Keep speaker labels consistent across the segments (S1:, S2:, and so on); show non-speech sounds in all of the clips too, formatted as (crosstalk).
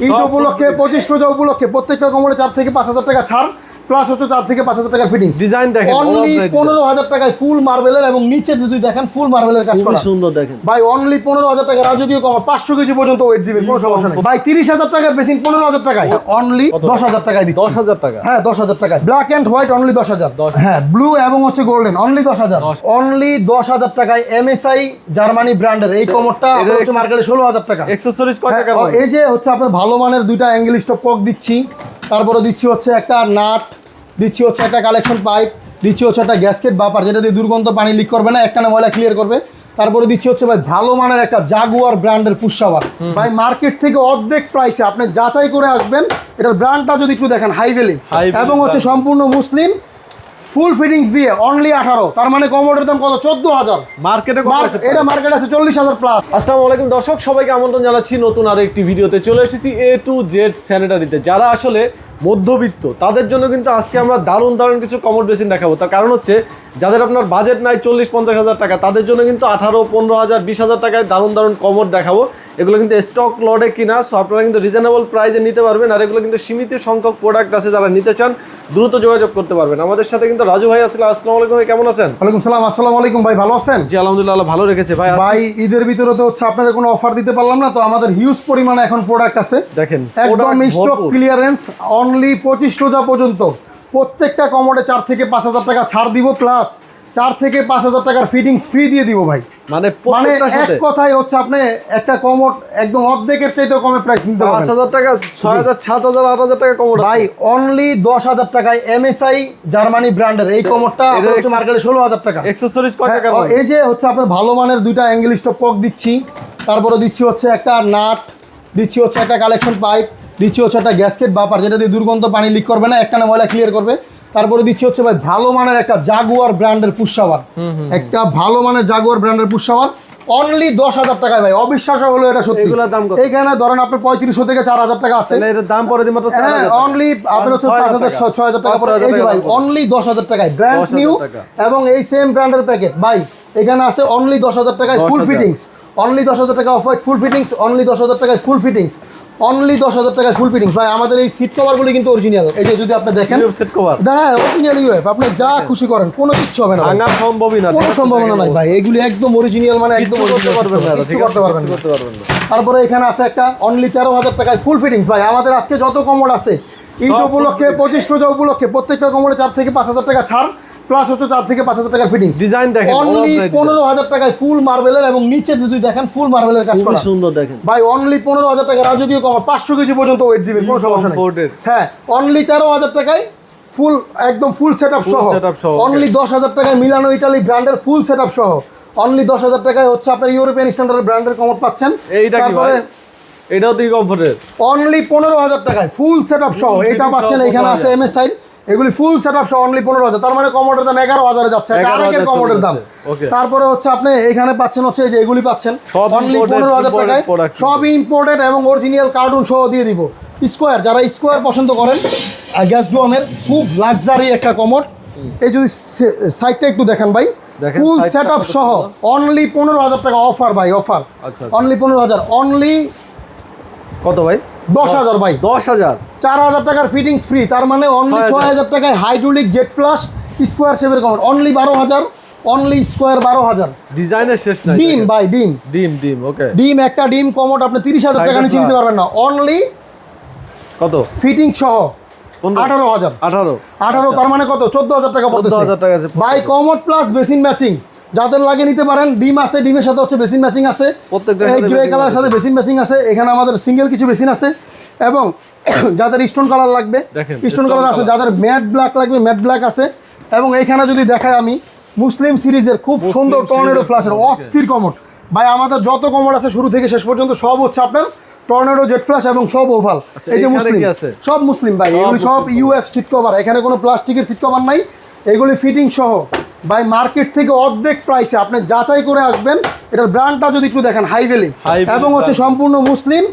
S1: ঈদ উপলক্ষে পঁচিশ রোজা উপলক্ষে প্রত্যেকটা কোমরে চার থেকে পাঁচ হাজার টাকা ছাড়। প্লাস হচ্ছে চার থেকে পাঁচ হাজার টাকার ফিটিংস
S2: ডিজাইন দেখেন
S1: অনলি পনেরো হাজার টাকায় ফুল মার্বেলের এবং নিচে যদি দেখেন ফুল মার্বেলের কাজ। করা।
S2: সুন্দর দেখেন।
S1: ভাই অনলি পনেরো হাজার টাকা রাজকীয় কমার পাঁচশো কেজি পর্যন্ত ওয়েট দিবেন কোনো সমস্যা নেই। ভাই তিরিশ হাজার টাকার বেসিন পনেরো হাজার টাকায়। অনলি দশ হাজার টাকায় দিচ্ছি।
S2: দশ হাজার টাকা?
S1: হ্যাঁ দশ হাজার টাকায়। ব্ল্যাক অ্যান্ড হোয়াইট অনলি দশ হাজার। হ্যাঁ ব্লু এবং হচ্ছে গোল্ডেন অনলি দশ হাজার। অনলি দশ হাজার টাকায় এমএসআই জার্মানি ব্র্যান্ডের এই কমরটা হচ্ছে মার্কেটে ষোলো হাজার টাকা।
S2: এক্সেসরিজ কয়
S1: হ্যাঁ,
S2: টাকার
S1: ও, এই যে হচ্ছে আপনার ভালো মানের দুইটা অ্যাঙ্গেল স্টপ কক দিচ্ছি। তারপরে দিচ্ছি হচ্ছে একটা নাট দিচ্ছি হচ্ছে একটা কালেকশন পাইপ দিচ্ছি হচ্ছে একটা গ্যাসকেট বাপার যেটা দিয়ে দুর্গন্ধ পানি লিক করবে না একটা না ময়লা ক্লিয়ার করবে। তারপরে দিচ্ছি হচ্ছে ভাই ভালো মানের একটা জাগুয়ার ব্র্যান্ডের পুষাবার ভাই মার্কেট থেকে অর্ধেক প্রাইসে আপনি যাচাই করে আসবেন এটার ব্র্যান্ডটা যদি একটু দেখেন হাইভেলি এবং হচ্ছে সম্পূর্ণ মুসলিম ফুল ফিটিংস দিয়ে অনলি আঠারো। তার মানে কমোডের দাম কত? চোদ্দ হাজার।
S2: মার্কেটে
S1: এটা মার্কেট আছে চল্লিশ হাজার প্লাস
S2: আসসালামু আলাইকুম দর্শক সবাইকে আমন্ত্রণ জানাচ্ছি নতুন আরও একটি ভিডিওতে। চলে এসেছি এ টু জেড স্যানিটারিতে যারা আসলে মধ্যবিত্ত তাদের জন্য কিন্তু আজকে আমরা দারুণ দারুণ কিছু কমোড বেসিন দেখাবো। তার কারণ হচ্ছে যাদের আপনার বাজেট নাই চল্লিশ পঞ্চাশ হাজার টাকা তাদের জন্য কিন্তু আঠারো পনেরো হাজার বিশ হাজার টাকায় দারুণ দারুণ কমোড দেখাবো। এগুলো কিন্তু স্টক লডে কিনা সো আপনারা কিন্তু রিজনেবল প্রাইসে নিতে পারবেন আর এগুলো কিন্তু সীমিত সংখ্যক প্রোডাক্ট আছে যারা নিতে চান দ্রুত যোগাযোগ করতে পারবেন। আমাদের সাথে কিন্তু রাজু ভাই আসলে আসসালামু আলাইকুম ভাই কেমন আছেন?
S1: ওয়ালাইকুম সালাম আসসালামু আলাইকুম ভাই ভালো আছেন?
S2: জি আলহামদুলিল্লাহ ভালো রেখেছে ভাই
S1: ভাই ঈদের ভিতরে তো হচ্ছে আপনাদের কোনো অফার দিতে পারলাম না তো আমাদের হিউজ পরিমাণে এখন প্রোডাক্ট আছে।
S2: দেখেন
S1: একদম স্টক ক্লিয়ারেন্স অনলি পঁচিশ রোজা পর্যন্ত। প্রত্যেকটা কমোডে চার থেকে পাঁচ হাজার টাকা ছাড় দিব প্লাস চার থেকে পাঁচ হাজার টাকার ফিটিংস ফ্রি দিয়ে দিব ভাই।
S2: মানে
S1: মানে এক কথায় হচ্ছে আপনি একটা কমোড একদম অর্ধেকের চাইতেও কমে প্রাইস নিতে
S2: পাঁচ হাজার টাকা ছয় হাজার সাত হাজার আট হাজার টাকা কমোড
S1: ভাই অনলি দশ হাজার টাকায় এমএসআই জার্মানি ব্র্যান্ডের এই কমোডটা হচ্ছে মার্কেটে ষোলো হাজার টাকা।
S2: এক্সেসরিজ কয়
S1: হ্যাঁ, এই যে হচ্ছে আপনার ভালো মানের দুইটা অ্যাঙ্গেল স্টপ কক দিচ্ছি। তারপরে দিচ্ছি হচ্ছে একটা নাট দিচ্ছি হচ্ছে একটা কালেকশন পাইপ দিচ্ছি হচ্ছে একটা গ্যাসকেট বাপার যেটা দিয়ে দুর্গন্ধ পানি লিক করবে না একটা না ময়লা ক্লিয়ার করবে। তারপরে দিচ্ছি হচ্ছে ভাই ভালো মানের একটা জাগুয়ার ব্র্যান্ডের পুষাবার একটা ভালো মানের জাগুয়ার ব্র্যান্ডের পুষাবার অনলি দশ হাজার টাকায় ভাই অবিশ্বাস্য হলো এটা সত্যি।
S2: এগুলোর দাম কত?
S1: এইখানে ধরেন আপনার পঁয়ত্রিশশো থেকে চার হাজার টাকা আছে।
S2: এটার দাম পরে মাত্র
S1: হ্যাঁ অনলি আপনার হচ্ছে পাঁচ
S2: হাজার
S1: ছয় হাজার টাকা পরে। এই ভাই অনলি দশ হাজার টাকায়। ব্র্যান্ড নিউ এবং এই সেম ব্র্যান্ডের প্যাকেট ভাই এখানে আছে অনলি দশ হাজার টাকায় ফুল ফিটিংস অনলি দশ হাজার টাকা off white full fittings only দশ হাজার টাকায় ফুল ফিটিংস অনলি দশ হাজার টাকায় ফুল ফিটিংস ভাই আমাদের এই সিট কভারগুলি কিন্তু অরিজিনাল এই যে যদি আপনি দেখেন
S2: set cover।
S1: হ্যাঁ অরিজিনাল ইউএফ আপনি যা খুশি করেন কোনো কিচ্ছু হবে না
S2: ভাঙা সম্ভবই না
S1: কোনো সম্ভাবনা নাই ভাই এগুলি একদম অরিজিনাল মানে একদম
S2: করতে পারবেন না
S1: করতে পারবেন
S2: করতে পারবেন
S1: তারপরে এখানে আছে একটা অনলি তেরো হাজার টাকায় ফুল ফিটিংস ভাই আমাদের আজকে যত কমোড আছে ঈদ উপলক্ষে পঁচিশ রোজা উপলক্ষে প্রত্যেকটা কমোডে চার থেকে পাঁচ হাজার টাকা ছাড়। প্লাস হচ্ছে চার থেকে পাঁচ হাজার টাকার ফিটিংস
S2: ডিজাইন দেখেন
S1: অনলি পনেরো হাজার টাকায় ফুল মার্বেলের এবং নিচে যদি দেখেন ফুল মার্বেলের কাজ করা।
S2: সুন্দর দেখেন।
S1: ভাই অনলি পনেরো হাজার টাকা রাজকীয় কমার পাঁচশো কেজি পর্যন্ত ওয়েট দিবেন কোনো সমস্যা নেই। হ্যাঁ অনলি তেরো হাজার টাকায় ফুল একদম ফুল সেট আপ সহ। অনলি দশ হাজার টাকায় মিলানো ইটালি ব্র্যান্ডের ফুল সেট আপ সহ। অনলি দশ হাজার টাকায় হচ্ছে আপনার ইউরোপিয়ান স্ট্যান্ডার্ড ব্র্যান্ডের কমর পাচ্ছেন।
S2: এইটা কি ভাই? এটাও তো কমফোর্টের
S1: অনলি পনেরো হাজার টাকায় ফুল সেট আপ সহ। এটা পাচ্ছেন এখানে আছে এম এস এগুলি ফুল সেট আপ সহ অনলি পনেরো হাজার। তার মানে কমোডের দাম এগারো হাজারে যাচ্ছে। এটা
S2: 11,000
S1: আরেকের
S2: চলে
S1: কমোডের দাম। তারপরে হচ্ছে আপনি এখানে পাচ্ছেন হচ্ছে যে এগুলি পাচ্ছেন। অনলি পনেরো হাজার টাকায়। সব ইম্পোর্টেড এবং অরিজিনাল কার্টুন সহ দিয়ে দিব। স্কোয়ার যারা স্কোয়ার পছন্দ করেন গ্যাস ডোমের খুব লাক্সারি একটা কমোড। এই যদি সাইডটা একটু দেখেন ভাই। ফুল সেট আপ সহ অনলি পনেরো হাজার টাকা অফার ভাই অফার
S2: আচ্ছা।
S1: অনলি পনেরো হাজার। অনলি
S2: কত ভাই?
S1: দশ হাজার ভাই।
S2: দশ হাজার।
S1: চার হাজার টাকার ফিটিংস ফ্রি তার মানে অনলি
S2: ছয়
S1: হাজার। টাকায় হাইড্রোলিক জেট ফ্লাশ স্কোয়ার শেপের কমোড অনলি বারো হাজার অনলি স্কোয়ার বারো হাজার।
S2: ডিজাইনের শেষ নাই
S1: ডিম। বাই ডিম।
S2: ডিম ডিম ওকে
S1: ডিম একটা ডিম কমোড আপনি তিরিশ হাজার টাকা নিচে নিতে পারবেন না। অনলি
S2: কত?
S1: ফিটিং সহ আঠারো হাজার।
S2: আঠারো।
S1: আঠারো তার মানে কত? চোদ্দ হাজার টাকা পড়তেছে
S2: 14,000 টাকা
S1: by commode plus basin matching যাদের লাগে নিতে পারেন ডিম আছে ডিমের সাথে হচ্ছে বেসিন ম্যাচিং আছে এই গ্রে কালারের সাথে বেসিন ম্যাচিং আছে এখানে আমাদের সিঙ্গেল কিছু বেসিন আছে এবং (coughs) যাদের স্টোন কালার লাগবে স্টোন কালার আছে যাদের ম্যাট ব্ল্যাক লাগবে ম্যাট ব্ল্যাক আছে। এবং এইখানে যদি দেখাই আমি মুসলিম সিরিজের খুব সুন্দর টর্নেডো ফ্ল্যাশের অস্থির কমোড। ভাই আমাদের যত কমোড আছে শুরু থেকে শেষ পর্যন্ত সব হচ্ছে আপনার টর্নেডো জেট ফ্ল্যাশ এবং সব ওভাল।
S2: আচ্ছা,
S1: এই যে মুসলিম সব মুসলিম ভাই এগুলি সব ইউএফ সিট কভার এখানে কোনো প্লাস্টিকের সিট কভার নাই এগুলি ফিটিং সহ। ভাই মার্কেট থেকে অর্ধেক প্রাইসে আপনি যাচাই করে আসবেন। এটার ব্র্যান্ডটা যদি একটু দেখেন হাইভেলি এবং হচ্ছে সম্পূর্ণ মুসলিম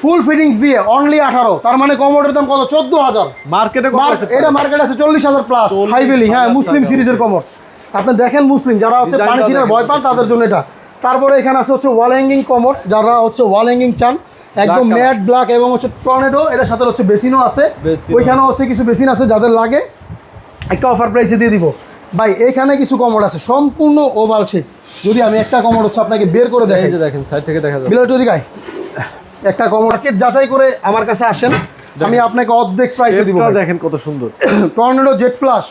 S1: ফুল ফিটিংস দিয়ে অনলি আঠারো। তার মানে কমোডের দাম কত? চোদ্দ হাজার।
S2: মার্কেটে
S1: এটা মার্কেট আছে চল্লিশ হাজার প্লাস
S2: 40,000
S1: হাইভেলি হ্যাঁ মুসলিম সিরিজের। কমর। আপনি দেখেন মুসলিম যারা হচ্ছে পানি
S2: টা
S1: ছিনার ভয় পান তাদের জন্য এটা। তারপরে এখানে আছে হচ্ছে ওয়াল হ্যাঙ্গিং কমর যারা হচ্ছে ওয়াল হ্যাঙ্গিং চান। একদম। ম্যাট ব্ল্যাক এবং হচ্ছে টর্নেডো এটার সাথে হচ্ছে বেসিনও আছে। ওইখানে হচ্ছে কিছু বেসিন আছে যাদের লাগে একটা অফার প্রাইসে দিয়ে দিব। ভাই এখানে কিছু কমোড আছে সম্পূর্ণ ওভাল শেপ যদি আমি একটা কমোড হচ্ছে আপনাকে বের করে দেখাই
S2: যে দেখেন সাইড থেকে দেখা যাবে।
S1: বিলাল টুদিকায় একটা কমোড যাচাই করে আমার কাছে আসেন আমি আপনাকে অর্ধেক প্রাইসে দিব
S2: দেখেন কত সুন্দর।
S1: টর্নেডো জেট ফ্লাশ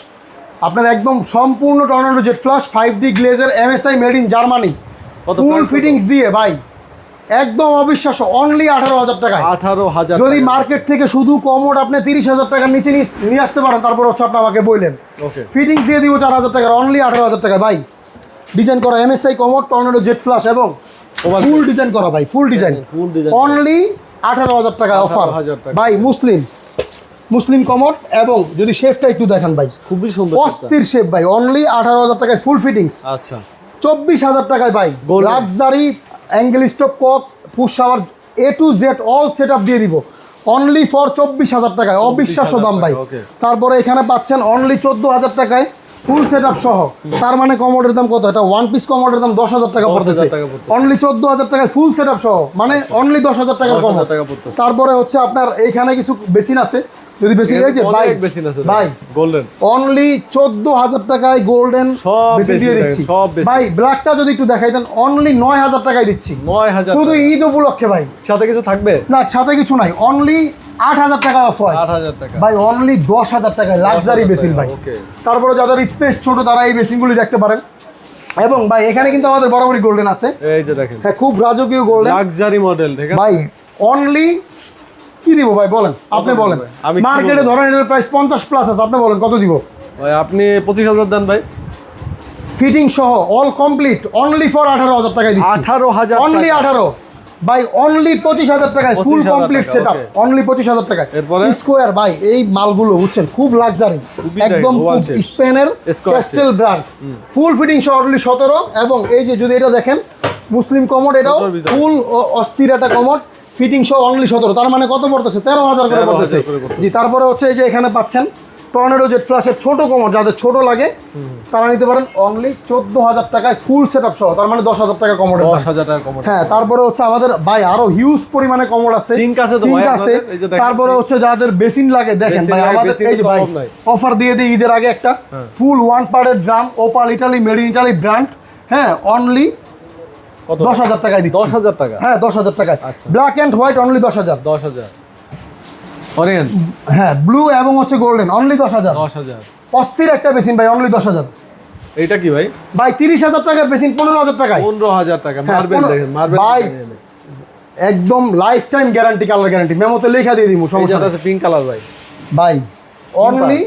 S1: আপনার একদম সম্পূর্ণ tornado jet flush five D গ্লেজের MSI made in Germany full fittings দিয়ে ভাই। একদম অবিশ্বাস্য অনলি আঠারো হাজার টাকা
S2: আঠারো হাজার
S1: যদি মার্কেট থেকে শুধু কমোড আপনি তিরিশ হাজার টাকার নিচে নিয়ে- আসতে পারেন তারপর হচ্ছে আপনি আমাকে বললেন।
S2: ওকে
S1: ফিটিংস দিয়ে দিব চার হাজার টাকার অনলি আঠারো হাজার টাকা ভাই ডিজাইন করা MSI commode tornado jet flush এবং ফুল ডিজাইন করা ভাই full design
S2: full design
S1: only আঠারো হাজার টাকা অফার
S2: 18,000 টাকা।
S1: ভাই মুসলিম। মুসলিম কমোড এবং যদি শেফটা একটু দেখেন ভাই।
S2: খুবই সুন্দর।
S1: অস্থির শেপ ভাই। অনলি আঠারো হাজার টাকায় ফুল ফিটিংস
S2: আচ্ছা।
S1: চব্বিশ হাজার টাকায় ভাই. Luxury angle stop cock push shower A to Z all set up দিয়ে দিব। অনলি ফর চব্বিশ হাজার টাকায় অবিশ্বাস্য দাম ভাই। তারপরে এখানে পাচ্ছেন অনলি চোদ্দ হাজার টাকায় ফুল সেট আপ সহ। তার মানে কমোডের দাম কত? এটা ওয়ান পিস কমোডের দাম দশ হাজার টাকা পড়তেছে। অনলি চোদ্দ হাজার টাকায় ফুল সেট আপ সহ। মানে অনলি দশ হাজার টাকার
S2: 10,000 টাকা পড়তেছে।
S1: তারপরে হচ্ছে আপনার এইখানে কিছু বেসিন আছে। যদি ভাই
S2: বেশি
S1: ভাই
S2: গোল্ডেন
S1: অনলি চোদ্দ হাজার টাকায় গোল্ডেন
S2: সব
S1: বেশি দিয়ে দিচ্ছি। ভাই ব্ল্যাকটা যদি একটু দেখাই দেন অনলি নয় হাজার টাকায় দিচ্ছি।
S2: নয় হাজার
S1: শুধু ঈদ উপলক্ষে ভাই
S2: সাথে কিছু থাকবে?
S1: না সাথে কিছু নাই অনলি আট হাজার টাকা অফ হয়।
S2: টাকা।
S1: ভাই অনলি দশ হাজার টাকায় লাক্সারি বেসিন ভাই তারপরে যাদের স্পেস ছোট তারা এই বেসিনগুলি দেখতে পারেন। এবং ভাই এখানে কিন্তু আমাদের বরাবরই গোল্ডেন আছে।
S2: এই যে দেখেন।
S1: হ্যাঁ খুব রাজকীয় গোল্ডেন
S2: লাক্সারি মডেল
S1: ভাই অনলি কি দিব ভাই বলেন। আপনি বলেন। মার্কেটে ধরেন এটার প্রাইস পঞ্চাশ প্লাস আছে আপনি বলেন কত দিব?
S2: ভাই আপনি পঁচিশ হাজার দেন ভাই।
S1: ফিটিং সহ অল কমপ্লিট অনলি ফর আঠারো হাজার টাকায় দিচ্ছি।
S2: আঠারো হাজার
S1: অনলি। আঠারো। বাই অনলি পঁচিশ হাজার টাকায় full complete set up only পঁচিশ হাজার টাকায়।
S2: এরপরে?
S1: স্কোয়ার ভাই এই মালগুলো বুঝছেন খুব লাক্সারি একদম স্পেনের ক্যাস্টেল ব্র্যান্ড ফুল ফিটিং সহ অনলি সতেরো এবং এই যে যদি এটা দেখেন মুসলিম কমোড এটাও
S2: 17 ভিতরে।
S1: ফুল অস্থির একটা কমোড ফিটিং সহ অনলি সতেরো। তার মানে কত পড়তেছে? তেরো হাজার করে পড়তেছে। জি তারপরে হচ্ছে এই যে এখানে পাচ্ছেন টর্নেডো জেট ফ্ল্যাশের ছোট কমোড যাদের ছোট লাগে তারা নিতে পারেন অনলি চোদ্দ হাজার টাকায় ফুল সেট আপ সহ। তার মানে দশ হাজার টাকা কমোডের
S2: দশ হাজার টাকা
S1: হ্যাঁ তারপরে হচ্ছে আমাদের ভাই আরও হিউজ পরিমাণে কমোড আছে।
S2: Sink আছে
S1: তারপরে হচ্ছে যাদের বেসিন লাগে দেখেন ভাই আমাদের এই যে ভাই অফার দিয়ে দিই ঈদের আগে একটা। ফুল ওয়ান পার্টের drum Opal Italy made in Italy brand হ্যাঁ অনলি দশ হাজার টাকায় দিচ্ছি।
S2: দশ হাজার টাকা?
S1: হ্যাঁ দশ হাজার টাকায়।
S2: আচ্ছা।
S1: ব্ল্যাক অ্যান্ড হোয়াইট অনলি দশ হাজার।
S2: দশ হাজার। অরেন
S1: হ্যাঁ ব্লু এবং হচ্ছে গোল্ডেন অনলি দশ হাজার।
S2: দশ হাজার।
S1: অস্থির একটা বেসিন ভাই অনলি দশ হাজার।
S2: এইটা কি ভাই?
S1: ভাই তিরিশ হাজার টাকার বেসিন পনেরো হাজার টাকায়।
S2: পনেরো হাজার টাকা
S1: হ্যাঁ,
S2: মার্বেল দেখেন মার্বেল
S1: ভাই, একদম life time guarantee colour guarantee মেমোতে লেখা দিয়ে দিব সমস্যা
S2: আছে পিঙ্ক কালার ভাই।
S1: ভাই অনলি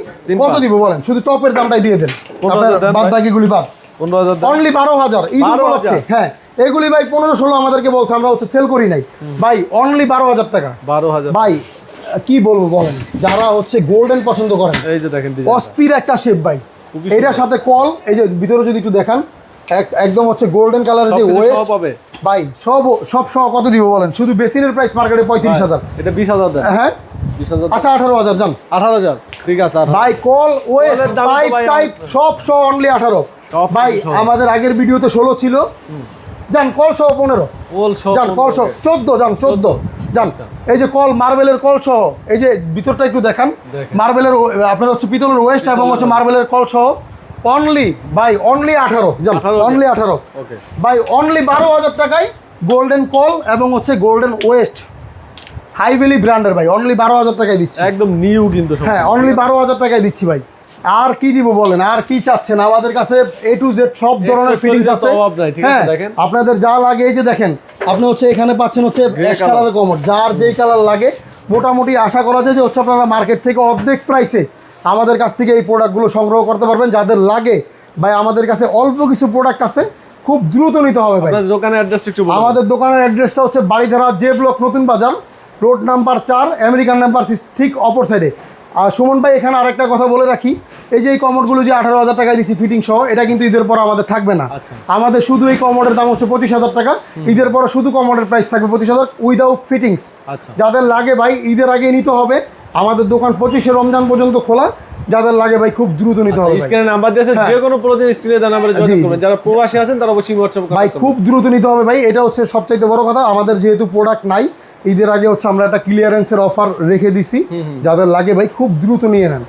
S1: কত দিব বলেন? শুধু টপের দামটাই দিয়ে দেন। আপনার বাদ। বাকিগুলি বাদ।
S2: পনেরো হাজার।
S1: অনলি বারো হাজার ঈদ
S2: 12,000
S1: উপলক্ষে। হ্যাঁ এগুলি ভাই পনেরো ষোলো আমাদেরকে বলছে আমরা হচ্ছে সেল করি নাই। ভাই অনলি বারো হাজার টাকা।
S2: বারো হাজার
S1: ভাই কি বলব বলেন? যারা হচ্ছে গোল্ডেন পছন্দ করেন।
S2: এই যে দেখেন
S1: অস্থির একটা শেপ ভাই। এটার সাথে কল এই যে ভিতরে যদি একটু দেখান এক- একদম হচ্ছে গোল্ডেন কালারের যে ওয়েস্ট
S2: পাবে
S1: ভাই সব সব সহ কত দিব বলেন? শুধু বেসিনের প্রাইস মার্কেটে পঁয়ত্রিশ হাজার।
S2: এটা বিশ হাজার
S1: হ্যাঁ? আচ্ছা আঠারো হাজার যান
S2: আঠারো হাজার। ঠিক আছে
S1: ভাই কল ওয়েস্ট পাইপ টাইপ সব সহ অনলি আঠারো। ভাই আমাদের আগের ভিডিওতে ষোলো ছিল। যান কল সহ পনেরো। যান কল সহ। চোদ্দ যান চোদ্দ। যান
S2: আচ্ছা।
S1: এই যে কল মার্বেলের কল সহ এই যে ভিতরটা একটু দেখান। মার্বেলের আপনার হচ্ছে পিতলের ওয়েস্ট এবং হচ্ছে মার্বেলের কল সহ অনলি বাই অনলি আঠারো যান অনলি আঠারো। বাই অনলি বারো হাজার টাকায় গোল্ডেন কল এবং হচ্ছে গোল্ডেন ওয়েস্ট হাইভেলি ব্র্যান্ডের ভাই অনলি বারো হাজার টাকায় দিচ্ছি।
S2: একদম নিউ কিন্তু
S1: হ্যাঁ অনলি বারো হাজার টাকায় দিচ্ছি ভাই। আর কি দিব বলেন? আর কি চাচ্ছেন? আমাদের কাছে এ টু জেড সব ধরনের ফিটিংস আছে। হ্যাঁ আপনাদের যা লাগে এই যে দেখেন আপনি হচ্ছে এখানে পাচ্ছেন হচ্ছে অ্যাশ। কালারের কমর যার যেই কালার লাগে মোটামুটি আশা করা যায় যে হচ্ছে আপনারা মার্কেট থেকে অর্ধেক প্রাইসে আমাদের কাছ থেকে এই প্রোডাক্টগুলো সংগ্রহ করতে পারবেন। যাদের লাগে ভাই আমাদের কাছে অল্প কিছু প্রোডাক্ট আছে খুব দ্রুত নিতে হবে ভাই।
S2: দোকানের অ্যাড্রেস একটু।
S1: আমাদের দোকানের অ্যাড্রেসটা হচ্ছে বাড়িধারা জে ব্লক নতুন বাজার রোড নাম্বার চার আমেরিকান নাম্বার সিক্স ঠিক অপর সাইডে আর সুমন ভাই এখানে আরেকটা কথা বলে রাখি। এই যে এই কমোডগুলো যে আঠারো হাজার টাকায় দিচ্ছি ফিটিং সহ এটা কিন্তু ঈদের পর আমাদের থাকবে না।
S2: আচ্ছা।
S1: আমাদের শুধু এই কমোডের দাম হচ্ছে পঁচিশ হাজার টাকা। ঈদের পর শুধু কমোডের প্রাইস থাকবে পঁচিশ হাজার উইদাউট ফিটিংস
S2: আচ্ছা।
S1: যাদের লাগে ভাই ঈদের আগে নিতে হবে। আমাদের দোকান পঁচিশে রমজান পর্যন্ত খোলা। যাদের লাগে ভাই খুব দ্রুত নিতে হবে ভাই।
S2: স্ক্রিনে নাম্বার দিয়েছে
S1: হ্যাঁ।
S2: যে কোনো প্রয়োজন স্ক্রিনে দেওয়া নাম্বারে যোগাযোগ করবেন। যারা প্রবাসী আছেন তারা অবশ্যই হোয়াটসঅ্যাপ
S1: ভাই খুব দ্রুত নিতে হবে ভাই। এটা হচ্ছে সবচাইতে বড় কথা। আমাদের যেহেতু প্রোডাক্ট নাই ঈদের আগে হচ্ছে আমরা একটা ক্লিয়ারেন্সের অফার রেখে দিছি। যাদের লাগে ভাই খুব দ্রুত নিয়ে নেন।